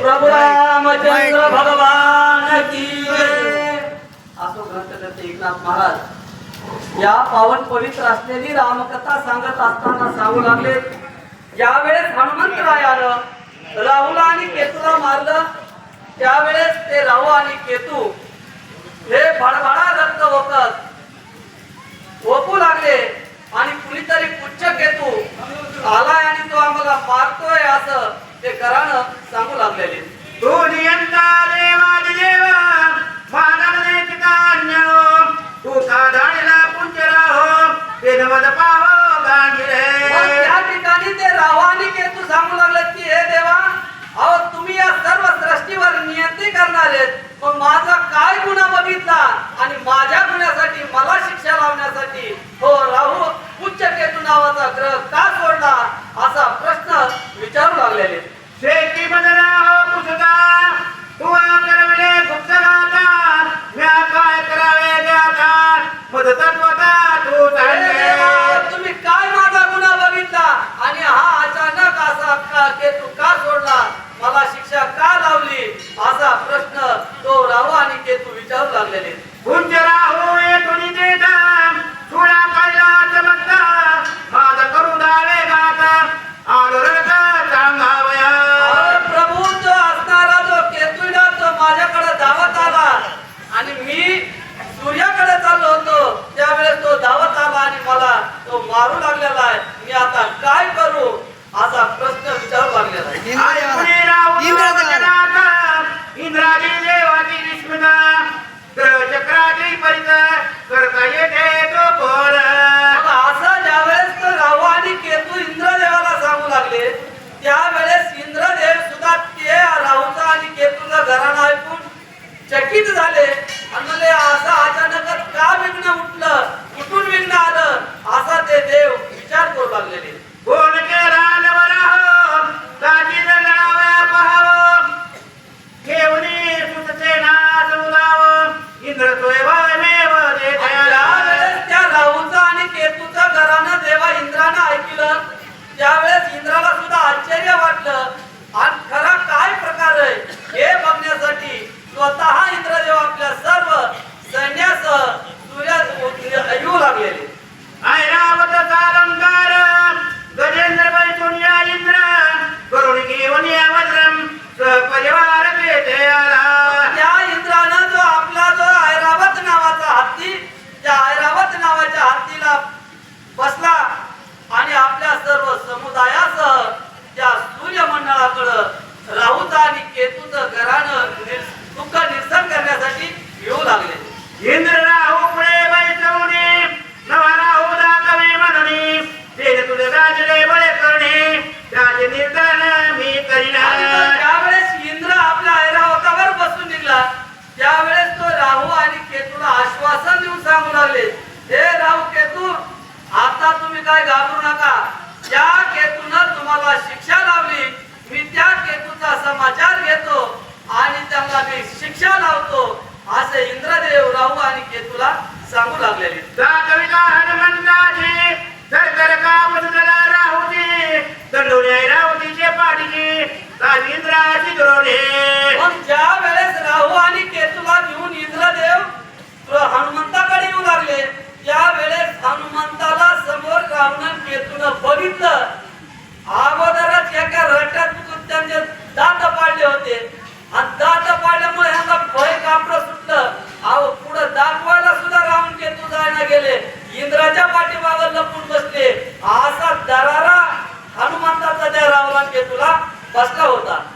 प्रभु रामचंद्र भगवान की. असो ग्रंथकर्ते एकनाथ महाराज या पावन पवित्र असलेली रामकथा सांगत असताना सांगू लागले ज्यावेळेस हनुमंतराय आलं राहुला आणि केतूला मारलं त्यावेळेस ते राहू आणि केतू हे भडभडा रक्त ओकत ओकू लागले आणि कुणीतरी पुच्छ केतू आलाय आणि तो आम्हाला मारतोय असं ते करानं सांगू लागलेले. तू नियंता देवा हो ते पाहो गांजिरे त्या ठिकाणी ते राव आणि केतू सांगू लागले की हे देवा अहो तुम्ही या सर्व सृष्टीवर करणार आहेत. मग मी सूर्याकडे चाललो होतो. त्यावेळेस तो धावत आला आणि मला तो मारून लागलेला आहे मी आता काय करू असा प्रश्न विचारू लागलेला आहे आय पुणे राहू वचनात इंद्राजी देवाची विस्मिता ग्रह चक्राची परित करता येते तो कोण मग असं ज्यावेळेस तो राहू आणि केतू इंद्रदेवाला सांगू लागले त्यावेळेस इंद्रदेव सुद्धा ते राहूचा आणि केतूचा घराणं ऐकून चकित झाले. आणि म्हणले असं अचानक का विघ्न परिवार सहपरिवार देतयाला त्या इंद्रानं जो आपला जो ऐरावत नावाचा हत्ती त्या ऐरावत नावाच्या हत्तीला बसला आणि आपल्या सर्व समुदायासह त्या सूर्यमंडळाकडं राहूचं आणि केतूचं घरानं निर- दुःख निरसन करण्यासाठी येऊ लागले इंद्र राहू पुढे बैठवणे नवा राहू दाखवे म्हणणे तेने तुझे गाजले बळे करणे त्याचे निर्धार मी आणि करीना मग ज्यावेळेस इंद्र आपल्या ऐरावतावर बसून निघला त्यावेळेस तो राहू आणि केतूला आश्वासन देऊन सांगू लागले हे राहू केतू आता तुम्ही काय घाबरू नका ज्या केतून तुम्हाला शिक्षा लावली मी त्या केतूचा समाचार घेतो आणि मी शिक्षा लावतो. असे इंद्रदेव राहू आणि केतूला सांगू लागलेले. जा कविता हनुमंताची धर का बदला राहुती दंडोने राहुतीचे पाठीची इंद्राची द्रोणे बसला होता.